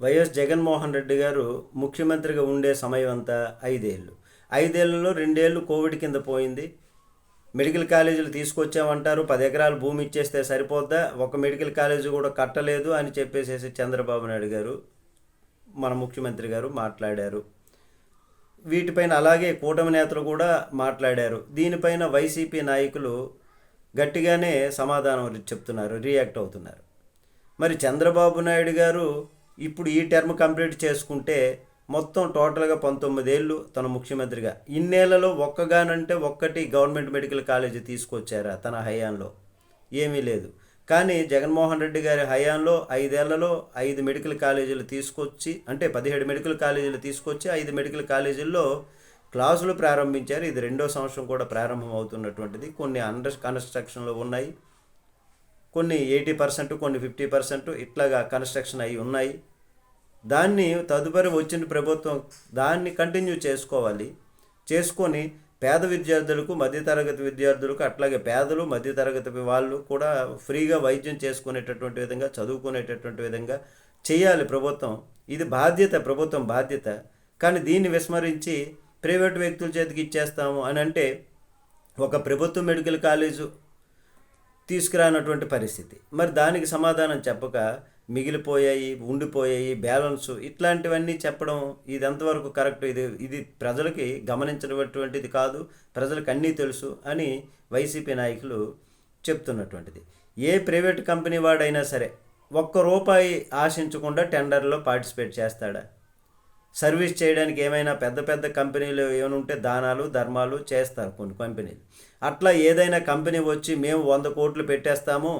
YS Jaganmohan Reddy గారు ముఖ్యమంత్రిగా ఉండే సమయం అంతా ఐదేళ్ళు. ఐదేళ్ళలో రెండేళ్ళు కోవిడ్ కింద పోయింది. మెడికల్ కాలేజీలు తీసుకొచ్చామంటారు. పది ఎకరాలు భూమి ఇచ్చేస్తే సరిపోద్దా? ఒక మెడికల్ కాలేజీ కూడా కట్టలేదు అని చెప్పేసేసి చంద్రబాబు నాయుడు గారు మన ముఖ్యమంత్రి గారు మాట్లాడారు. వీటిపైన అలాగే కూటమి నేతలు కూడా మాట్లాడారు. దీనిపైన వైసీపీ నాయకులు గట్టిగానే సమాధానం చెప్తున్నారు రియాక్ట్ అవుతున్నారు. మరి చంద్రబాబు నాయుడు గారు ఇప్పుడు ఈ టర్మ్ కంప్లీట్ చేసుకుంటే మొత్తం టోటల్గా పంతొమ్మిదేళ్ళు తన ముఖ్యమంత్రిగా. ఇన్నేళ్ళలో ఒక్కగానంటే ఒక్కటి గవర్నమెంట్ మెడికల్ కాలేజీ తీసుకొచ్చారా తన హయాంలో? ఏమీ లేదు. కానీ జగన్మోహన్ రెడ్డి గారి హయాంలో ఐదేళ్ళలో ఐదు మెడికల్ కాలేజీలు తీసుకొచ్చి అంటే పదిహేడు మెడికల్ కాలేజీలు తీసుకొచ్చి ఐదు మెడికల్ కాలేజీల్లో క్లాసులు ప్రారంభించారు. ఇది రెండో సంవత్సరం కూడా ప్రారంభం అవుతున్నటువంటిది కొన్ని అండర్ కన్స్ట్రక్షన్లో ఉన్నాయి. కొన్ని ఎయిటీ పర్సెంట్ కొన్ని ఫిఫ్టీ పర్సెంట్ ఇట్లాగా కన్స్ట్రక్షన్ అయి ఉన్నాయి. దాన్ని తదుపరి వచ్చిన ప్రభుత్వం దాన్ని కంటిన్యూ చేసుకోవాలి. చేసుకొని పేద విద్యార్థులకు మధ్యతరగతి విద్యార్థులకు అట్లాగే పేదలు మధ్యతరగతి వాళ్ళు కూడా ఫ్రీగా వైద్యం చేసుకునేటటువంటి విధంగా చదువుకునేటటువంటి విధంగా చేయాలి ప్రభుత్వం. ఇది బాధ్యత ప్రభుత్వం బాధ్యత. కానీ దీన్ని విస్మరించి ప్రైవేట్ వ్యక్తుల చేతికి ఇచ్చేస్తాము అని అంటే ఒక ప్రభుత్వ మెడికల్ కాలేజు తీసుకురానటువంటి పరిస్థితి. మరి దానికి సమాధానం చెప్పక మిగిలిపోయాయి ఉండిపోయాయి బ్యాలెన్స్ ఇట్లాంటివన్నీ చెప్పడం ఇది ఎంతవరకు కరెక్ట్? ఇది ఇది ప్రజలకి గమనించినటువంటిది కాదు ప్రజలకు అన్నీ తెలుసు అని వైసీపీ నాయకులు చెప్తున్నటువంటిది. ఏ ప్రైవేట్ కంపెనీ వాడైనా సరే ఒక్క రూపాయి ఆశించకుండా టెండర్లో పార్టిసిపేట్ చేస్తాడా? సర్వీస్ చేయడానికి ఏమైనా పెద్ద పెద్ద కంపెనీలు ఏమైనా ఉంటే దానాలు ధర్మాలు చేస్తారు కొన్ని కంపెనీలు. అట్లా ఏదైనా కంపెనీ వచ్చి మేము వంద కోట్లు పెట్టేస్తాము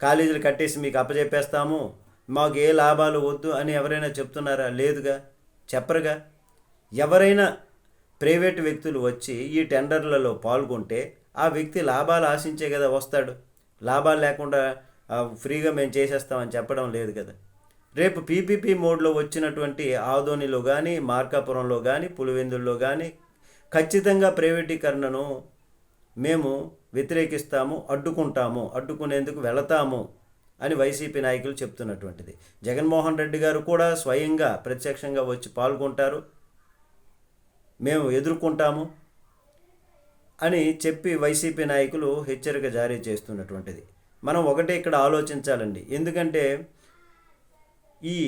కాలేజీలు కట్టేసి మీకు అప్పచెప్పేస్తాము మాకు ఏ లాభాలు వద్దు అని ఎవరైనా చెప్తున్నారా? లేదుగా? చెప్పరుగా? ఎవరైనా ప్రైవేట్ వ్యక్తులు వచ్చి ఈ టెండర్లలో పాల్గొంటే ఆ వ్యక్తి లాభాలు ఆశించే కదా వస్తాడు. లాభాలు లేకుండా ఫ్రీగా మేము చేసేస్తామని చెప్పడం లేదు కదా. రేపు పీపీపీ మోడ్లో వచ్చినటువంటి ఆదోనిలో కానీ మార్కాపురంలో కానీ పులివెందుల్లో కానీ ఖచ్చితంగా ప్రైవేటీకరణను మేము వ్యతిరేకిస్తాము అడ్డుకుంటాము అడ్డుకునేందుకు వెళతాము అని వైసీపీ నాయకులు చెప్తున్నటువంటిది. జగన్మోహన్ రెడ్డి గారు కూడా స్వయంగా ప్రత్యక్షంగా వచ్చి పాల్గొంటారు. మేము ఎదుర్కొంటాము అని చెప్పి వైసీపీ నాయకులు హెచ్చరిక జారీ చేస్తున్నటువంటిది. మనం ఒకటే ఇక్కడ ఆలోచించాలండి. ఎందుకంటే ఈ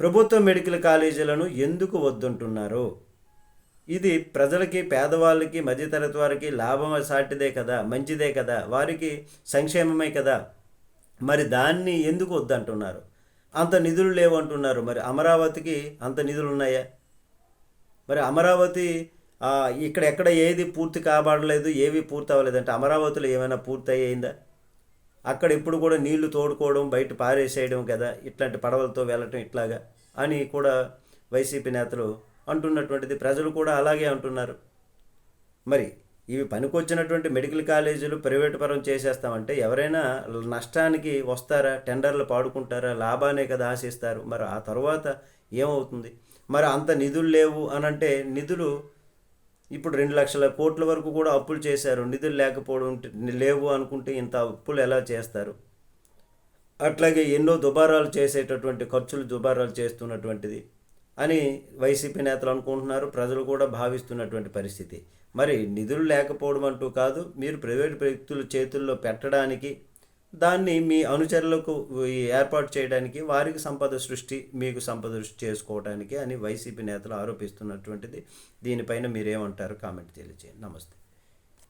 ప్రభుత్వ మెడికల్ కాలేజీలను ఎందుకు వద్దంటున్నారు? ఇది ప్రజలకి పేదవాళ్ళకి మధ్యతరగతి వారికి లాభం సాటిదే కదా మంచిదే కదా వారికి సంక్షేమమే కదా. మరి దాన్ని ఎందుకు వద్దంటున్నారు? అంత నిధులు లేవంటున్నారు మరి అమరావతికి అంత నిధులు ఉన్నాయా? మరి అమరావతి ఇక్కడ ఎక్కడ ఏది పూర్తి కాబడలేదు ఏవి పూర్తి అవ్వలేదు అంటే అమరావతిలో ఏమైనా పూర్తి అయ్యిందా అక్కడ ఇప్పుడు కూడా నీళ్ళు తోడుకోవడం బయట పారేసేయడం కదా ఇట్లాంటి పడవలతో వెళ్ళటం ఇట్లాగా అని కూడా వైసీపీ నేతలు అంటున్నటువంటిది. ప్రజలు కూడా అలాగే అంటున్నారు. మరి ఇవి పనికొచ్చినటువంటి మెడికల్ కాలేజీలు ప్రైవేట్ పరం చేసేస్తామంటే ఎవరైనా నష్టానికి వస్తారా టెండర్లు పాడుకుంటారా లాభానే కదా ఆశిస్తారు. మరి ఆ తర్వాత ఏమవుతుంది? మరి అంత నిధులు లేవు అనంటే నిధులు ఇప్పుడు రెండు లక్షల కోట్ల వరకు కూడా అప్పులు చేశారు. నిధులు లేకపోవడం లేవు అనుకుంటే ఇంత అప్పులు ఎలా చేస్తారు? అట్లాగే ఎన్నో దుబారాలు చేసేటటువంటి ఖర్చులు దుబారాలు చేస్తున్నటువంటిది అని వైసీపీ నేతలు అనుకుంటున్నారు. ప్రజలు కూడా భావిస్తున్నటువంటి పరిస్థితి. మరి నిధులు లేకపోవడం అంటూ కాదు మీరు ప్రైవేట్ వ్యక్తుల చేతుల్లో పెట్టడానికి దాన్ని మీ అనుచరులకు ఈ ఏర్పాటు చేయడానికి వారికి సంపద సృష్టి మీకు సంపద సృష్టి చేసుకోవడానికి అని వైసీపీ నేతలు ఆరోపిస్తున్నటువంటిది. దీనిపైన మీరేమంటారు? కామెంట్ తెలియజేయండి నమస్తే.